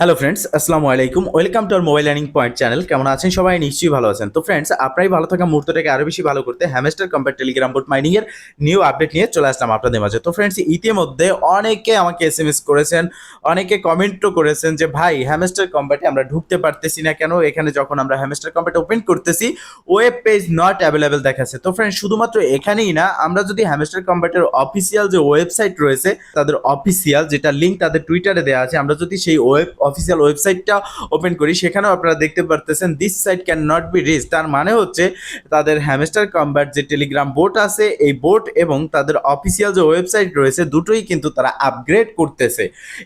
Hello friends আসসালামু আলাইকুম welcome to our mobile learning point channel কেমন আছেন সবাই? নিশ্চয়ই ভালো আছেন। তো ফ্রেন্ডস আপনারাই ভালো থাকা মুহূর্তটাকে আরও বেশি ভালো করতে Hamster Kombat Telegram board mining এর নিউ আপডেট নিয়ে চলে আসলাম আপনাদের মাঝে। তো ফ্রেন্ডস ইতিমধ্যে অনেকে আমাকে এস এম এস করেছেন, অনেকে কমেন্টও করেছেন যে, ভাই হ্যামেস্টার কম্প্যাটে আমরা ঢুকতে পারতেছি না কেন? এখানে যখন আমরা হ্যামেস্টার কম্প্যাট ওপেন করতেছি ওয়েব পেজ নট অ্যাভেলেবেল দেখাচ্ছে। তো ফ্রেন্ডস শুধুমাত্র এখানেই না, আমরা যদি হ্যামেস্টার কম্প্যাটের অফিসিয়াল যে ওয়েবসাইট রয়েছে, তাদের অফিসিয়াল যেটা লিঙ্ক তাদের টুইটারে দেওয়া আছে, আমরা যদি সেই ওয়েব অফিসিয়াল ওয়েবসাইটটা ওপেন করি। সেখানেও আপনারা দেখতে পারতেছেন this site can not be reach তার মানে হচ্ছে তাদের হ্যামেস্টার কম্ব্যাট যে টেলিগ্রাম বোট আছে, এই বোট এবং তাদের অফিসিয়াল যে ওয়েবসাইট রয়েছে, দুটোই কিন্তু তারা আপগ্রেড করতেছে।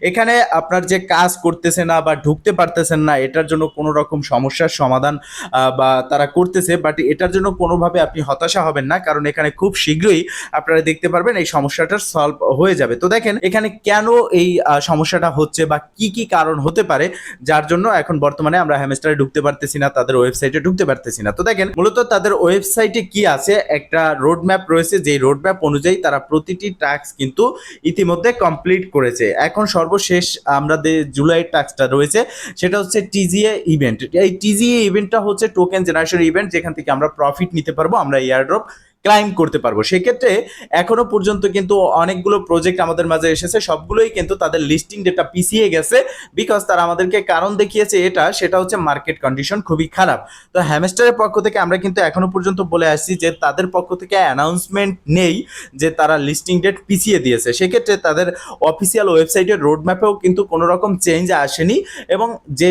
এখানে আপনার যে কাজ করতেছে না বা ঢুকতে পারতেছেন না, এটার জন্য কোনো রকম সমস্যার সমাধান বা তারা করতেছে বাট এটার জন্য কোনোভাবে আপনি হতাশা হবেন না, কারণ এখানে খুব শীঘ্রই আপনারা দেখতে পারবেন এই সমস্যাটার সলভ হয়ে যাবে। তো দেখেন, এখানে কেন এই সমস্যাটা হচ্ছে বা কি কি কারণ হতে পারে, যার জন্য এখন বর্তমানে আমরা হ্যামস্টারে ঢুকতে পারতেছি না, তাদের ওয়েবসাইটে ঢুকতে পারতেছি না। তো দেখেন, মূলত তাদের ওয়েবসাইটে কি আছে? একটা রোড ম্যাপ রয়েছে যেই রোড ম্যাপ অনুযায়ী তারা প্রতিটি টাস্ক কিন্তু ইতিমধ্যে কমপ্লিট করেছে। এখন সর্বশেষ আমরা যে জুলাই টাস্কটা রয়েছে, সেটা হচ্ছে টিজিএ ইভেন্ট এই টিজিএ ইভেন্টটা হচ্ছে টোকেন জেনারেশন ইভেন্ট যেখান থেকে আমরা প্রফিট নিতে পারব, আমরা এয়ারড্রপ ক্লাইম করতে পারব। সেক্ষেত্রে এখনও পর্যন্ত কিন্তু অনেকগুলো প্রজেক্ট আমাদের মাঝে এসেছে। সবগুলোই কিন্তু তাদের লিস্টিং ডেটা পিছিয়ে গেছে বিকজ তারা আমাদেরকে কারণ দেখিয়েছে এটা, সেটা হচ্ছে মার্কেট কন্ডিশন খুবই খারাপ। তো হ্যামস্টারের পক্ষ থেকে আমরা কিন্তু এখনও পর্যন্ত বলে আসছি যে তাদের পক্ষ থেকে অ্যানাউন্সমেন্ট নেই যে তারা লিস্টিং ডেট পিছিয়ে দিয়েছে। সেক্ষেত্রে তাদের অফিসিয়াল ওয়েবসাইটের রোড ম্যাপেও কিন্তু কোনো রকম চেঞ্জ আসেনি এবং যে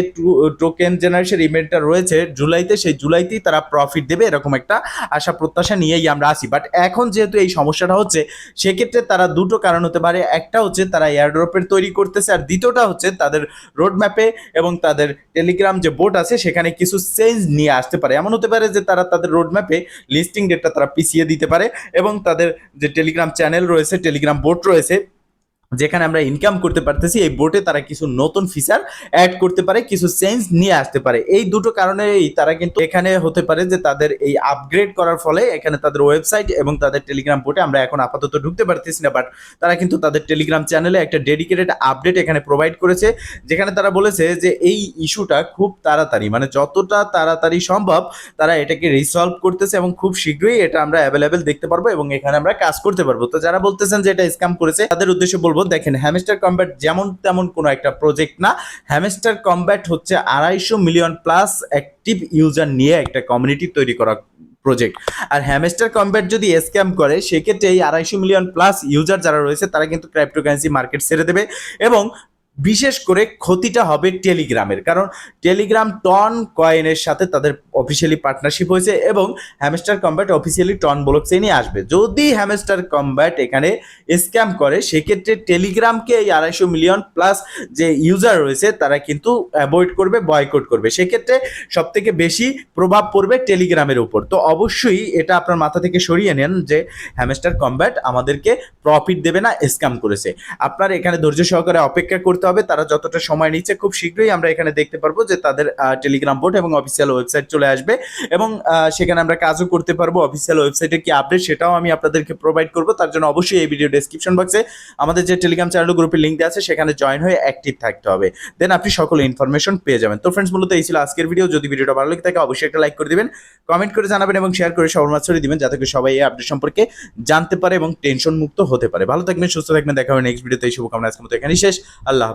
টোকেন জেনারেশন ইভেন্টটা রয়েছে, জুলাইতে সেই জুলাইতেই তারা প্রফিট দেবে এরকম একটা আশা প্রত্যাশা নিয়েই আমরা আসি বাট এখন যেহেতু এই সমস্যাটা হচ্ছে, সেক্ষেত্রে তারা দুটো কারণ হতে পারে। একটা হচ্ছে তারা এয়ারড্রপের তৈরি করতেছে, আর দ্বিতীয়টা হচ্ছে তাদের রোড ম্যাপে এবং তাদের টেলিগ্রাম যে বোর্ড আছে, সেখানে কিছু চেঞ্জ নিয়ে আসতে পারে। এমন হতে পারে যে তারা তাদের রোড ম্যাপে লিস্টিং ডেটটা তারা পিছিয়ে দিতে পারে এবং তাদের যে টেলিগ্রাম চ্যানেল রয়েছে টেলিগ্রাম বোর্ড রয়েছে যেখানে আমরা ইনকাম করতে পারতেছি, এই বোটে তারা কিছু নতুন ফিচার অ্যাড করতে পারে, কিছু চেঞ্জ নিয়ে আসতে পারে। এই দুটো কারণেই তারা কিন্তু এখানে হতে পারে যে তাদের এই আপগ্রেড করার ফলে এখানে তাদের ওয়েবসাইট এবং তাদের টেলিগ্রাম বোটে আমরা এখন আপাতত ঢুকতে পারতেছি না বাট তারা কিন্তু তাদের টেলিগ্রাম চ্যানেলে একটা ডেডিকেটেড আপডেট এখানে প্রোভাইড করেছে, যেখানে তারা বলেছে যে এই ইস্যুটা খুব তাড়াতাড়ি মানে যতটা তাড়াতাড়ি সম্ভব তারা এটাকে রিসলভ করতেছে এবং খুব শীঘ্রই এটা আমরা অ্যাভেলেবেল দেখতে পারব এবং এখানে আমরা কাজ করতে পারব। তো যারা বলতেছেন যে এটা স্ক্যাম করেছে, তাদের উদ্দেশ্যে বলব দেখেন হ্যামস্টার কম্ব্যাট যেমন তেমন কোনো একটা প্রজেক্ট না। হ্যামস্টার কম্ব্যাট হচ্ছে আড়াইশো মিলিয়ন প্লাস অ্যাক্টিভ ইউজার নিয়ে একটা কমিউনিটি তৈরি করা প্রজেক্ট আর হ্যামেস্টার কম্ব্যাট যদি স্ক্যাম করে, সেক্ষেত্রে এই আড়াইশো মিলিয়ন প্লাস ইউজার যারা রয়েছে, তারা কিন্তু ক্রাইপ্টোকারেন্সি মার্কেট ছেড়ে দেবে এবং বিশেষ করে ক্ষতিটা হবে টেলিগ্রামের, কারণ টেলিগ্রাম টন কয়েনের সাথে তাদের অফিসিয়ালি পার্টনারশিপ হয়েছে এবং Hamster Kombat officially TON block চেইনে আসবে। যদি হ্যামস্টার কম্ব্যাট এখানে স্ক্যাম করে, সেক্ষেত্রে টেলিগ্রামকে এই আড়াইশো মিলিয়ন প্লাস যে ইউজার রয়েছে, তারা কিন্তু অ্যাভয়েড করবে বয়কট করবে। সেক্ষেত্রে সব থেকে বেশি প্রভাব পড়বে টেলিগ্রামের উপর। তো অবশ্যই এটা আপনার মাথা থেকে সরিয়ে নেন যে হ্যামস্টার কম্ব্যাট আমাদেরকে প্রফিট দেবে না স্ক্যাম করেছে। আপনার এখানে ধৈর্য সহকারে অপেক্ষা করতে হবে, তারা যতটা সময় নিচ্ছে খুব শীঘ্রই আমরা এখানে দেখতে পারব যে তাদের টেলিগ্রাম বোর্ড এবং অফিসিয়াল ওয়েবসাইট চলে আসবে এবং সেখানে আমরা কাজও করতে পারব। অফিসিয়াল ওয়েবসাইটে কি আপডেট সেটাও আমি আপনাদেরকে প্রোভাইড করব। তার জন্য অবশ্যই এই ভিডিও ডেসক্রিপশন বক্সে আমাদের যে টেলিগ্রাম চ্যানেল গ্রুপের লিঙ্ক আছে, সেখানে জয়েন হয়ে অ্যাক্টিভ থাকতে হবে। দেন আপনি সকল ইনফরমেশন পেয়ে যাবেন। তো ফ্রেন্ডস মূলত এই ছিল আজকের ভিডিও যদি ভিডিওটা ভালো লাগে থাকে, অবশ্যই একটা লাইক করে দিবেন কমেন্ট করে জানাবেন এবং শেয়ার করে সবার মাঝে দিবেন, যাতে সবাই এই আপডেট সম্পর্কে জানতে পারে এবং টেনশন মুক্ত হতে পারে। ভালো থাকবেন, সুস্থ থাকবেন, দেখা হবে নেক্সট ভিডিওতে এই শুভকামনা আজকের মতো এখানেই শেষ। আল্লাহ।